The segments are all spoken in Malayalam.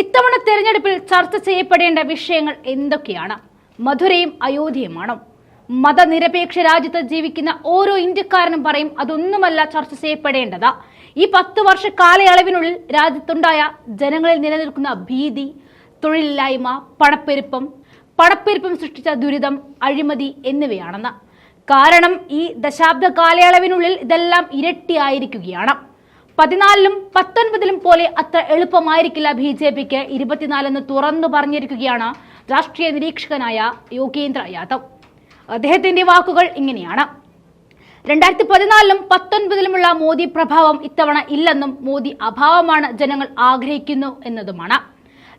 ഇത്തവണ തെരഞ്ഞെടുപ്പിൽ ചർച്ച ചെയ്യപ്പെടേണ്ട വിഷയങ്ങൾ എന്തൊക്കെയാണ്? മധുരയും അയോധ്യയുമാണോ? മതനിരപേക്ഷ രാജ്യത്ത് ജീവിക്കുന്ന ഓരോ ഇന്ത്യക്കാരനും പറയും അതൊന്നുമല്ല ചർച്ച ചെയ്യപ്പെടേണ്ടത്. ഈ പത്ത് വർഷ കാലയളവിനുള്ളിൽ രാജ്യത്തുണ്ടായ ജനങ്ങളിൽ നിലനിൽക്കുന്ന ഭീതി തൊഴിലില്ലായ്മ പണപ്പെരുപ്പം പണപ്പെരുപ്പം സൃഷ്ടിച്ച ദുരിതം അഴിമതി എന്നിവയാണെന്ന്. കാരണം ഈ ദശാബ്ദ കാലയളവിനുള്ളിൽ ഇതെല്ലാം ഇരട്ടിയായിരിക്കുകയാണ്. പതിനാലിലും പത്തൊൻപതിലും പോലെ അത്ര എളുപ്പമായിരിക്കില്ല ബി ജെ പിക്ക് ഇരുപത്തിനാലെന്ന് തുറന്നു പറഞ്ഞിരിക്കുകയാണ് രാഷ്ട്രീയ നിരീക്ഷകനായ യോഗേന്ദ്ര യാദവ്. അദ്ദേഹത്തിന്റെ വാക്കുകൾ ഇങ്ങനെയാണ്. രണ്ടായിരത്തി പതിനാലിലും പത്തൊൻപതിലുമുള്ള മോദി പ്രഭാവം ഇത്തവണ ഇല്ലെന്നും മോദി അഭാവമാണ് ജനങ്ങൾ ആഗ്രഹിക്കുന്നു എന്നതുമാണ്.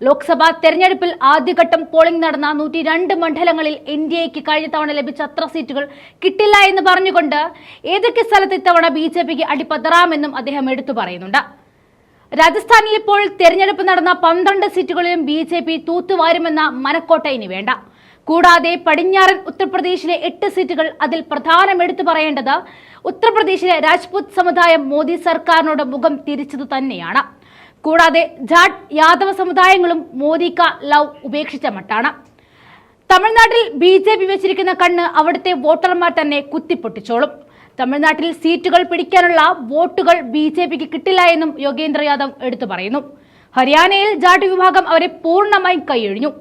ലോക്സഭാ തെരഞ്ഞെടുപ്പിൽ ആദ്യഘട്ടം പോളിംഗ് നടന്ന നൂറ്റി രണ്ട് മണ്ഡലങ്ങളിൽ എൻ ഡി എക്ക് കഴിഞ്ഞ തവണ ലഭിച്ച അത്ര സീറ്റുകൾ കിട്ടില്ല എന്ന് പറഞ്ഞുകൊണ്ട് ഏതൊക്കെ സ്ഥലത്ത് ഇത്തവണ ബി ജെ പിക്ക് അടിപ്പതറാമെന്നും അദ്ദേഹം എടുത്തു പറയുന്നുണ്ട്. രാജസ്ഥാനിൽ ഇപ്പോൾ തെരഞ്ഞെടുപ്പ് നടന്ന പന്ത്രണ്ട് സീറ്റുകളിലും ബി ജെ പി തൂത്തുവാരുമെന്ന മനക്കോട്ട ഇനി വേണ്ട. കൂടാതെ പടിഞ്ഞാറൻ ഉത്തർപ്രദേശിലെ എട്ട് സീറ്റുകൾ അതിൽ പ്രധാനം എടുത്തു പറയേണ്ടത് ഉത്തർപ്രദേശിലെ രാജ്പുത് സമുദായം മോദി സർക്കാരിനോട് മുഖം തിരിച്ചത് തന്നെയാണ്. കൂടാതെ ജാട്ട് യാദവ സമുദായങ്ങളും മോദി കാ ലവ് ഉപേക്ഷിച്ച മട്ടാണ്. തമിഴ്നാട്ടിൽ ബി ജെ പി വെച്ചിരിക്കുന്ന കണ്ണ് അവിടുത്തെ വോട്ടർമാർ തന്നെ കുത്തിപ്പൊട്ടിച്ചോളും. തമിഴ്നാട്ടിൽ സീറ്റുകൾ പിടിക്കാനുള്ള വോട്ടുകൾ ബി ജെ പിക്ക് കിട്ടില്ല എന്നും യോഗേന്ദ്ര യാദവ് എടുത്തു പറയുന്നു. ഹരിയാനയിൽ ജാട്ട് വിഭാഗം അവരെ പൂർണമായും കൈയൊഴിഞ്ഞു.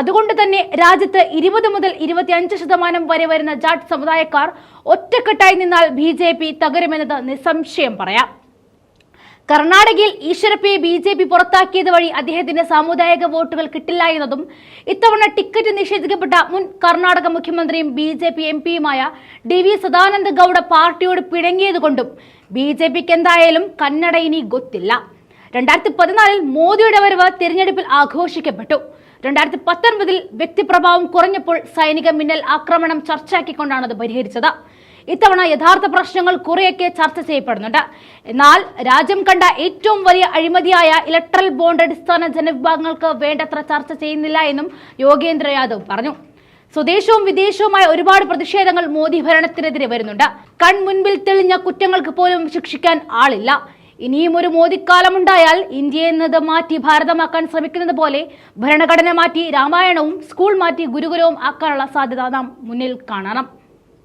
അതുകൊണ്ട് തന്നെ രാജ്യത്ത് ഇരുപത് മുതൽ ഇരുപത്തിയഞ്ച് ശതമാനം വരെ വരുന്ന ജാട്ട് സമുദായക്കാർ ഒറ്റക്കെട്ടായി നിന്നാൽ ബി ജെ പി തകരുമെന്നത് നിസ്സംശയം പറയാം. കർണാടകയിൽ ഈശ്വരപ്പയെ ബി ജെ പി പുറത്താക്കിയത് വഴി അദ്ദേഹത്തിന്റെ സാമുദായിക വോട്ടുകൾ കിട്ടില്ല എന്നതും ഇത്തവണ ടിക്കറ്റ് നിഷേധിക്കപ്പെട്ട മുൻ കർണാടക മുഖ്യമന്ത്രിയും ബി ജെ പി എം പിയുമായ ഡി വി സദാനന്ദ ഗൌഡ പാർട്ടിയോട് പിണങ്ങിയതുകൊണ്ടും ബി ജെ പിക്ക് എന്തായാലും കന്നഡ ഇനി ഗൊത്തില്ല. രണ്ടായിരത്തി പതിനാലിൽ മോദിയുടെ വരവ് തിരഞ്ഞെടുപ്പിൽ ആഘോഷിക്കപ്പെട്ടു. രണ്ടായിരത്തി പത്തൊൻപതിൽ വ്യക്തിപ്രഭാവം കുറഞ്ഞപ്പോൾ സൈനിക മിന്നൽ ആക്രമണം ചർച്ചയാക്കിക്കൊണ്ടാണ് അത് പരിഹരിച്ചത്. ഇത്തവണ യഥാർത്ഥ പ്രശ്നങ്ങൾ കുറെയൊക്കെ ചർച്ച ചെയ്യപ്പെടുന്നുണ്ട്. എന്നാൽ രാജ്യം കണ്ട ഏറ്റവും വലിയ അഴിമതിയായ ഇലക്ട്രൽ ബോണ്ട് അടിസ്ഥാന ജനവിഭാഗങ്ങൾക്ക് വേണ്ടത്ര ചർച്ച ചെയ്യുന്നില്ല എന്നും യോഗേന്ദ്ര യാദവ് പറഞ്ഞു. സ്വദേശവും വിദേശവുമായ ഒരുപാട് പ്രതിഷേധങ്ങൾ മോദി ഭരണത്തിനെതിരെ വരുന്നുണ്ട്. കൺമുൻപിൽ തെളിഞ്ഞ കുറ്റങ്ങൾക്ക് പോലും ശിക്ഷിക്കാൻ ആളില്ല. ഇനിയും ഒരു മോദിക്കാലമുണ്ടായാൽ ഇന്ത്യ എന്നത് മാറ്റി ഭാരതമാക്കാൻ ശ്രമിക്കുന്നത് പോലെ ഭരണഘടന മാറ്റി രാമായണവും സ്കൂൾ മാറ്റി ഗുരുകുലവും ആക്കാനുള്ള സാധ്യത നാം മുന്നിൽ കാണണം.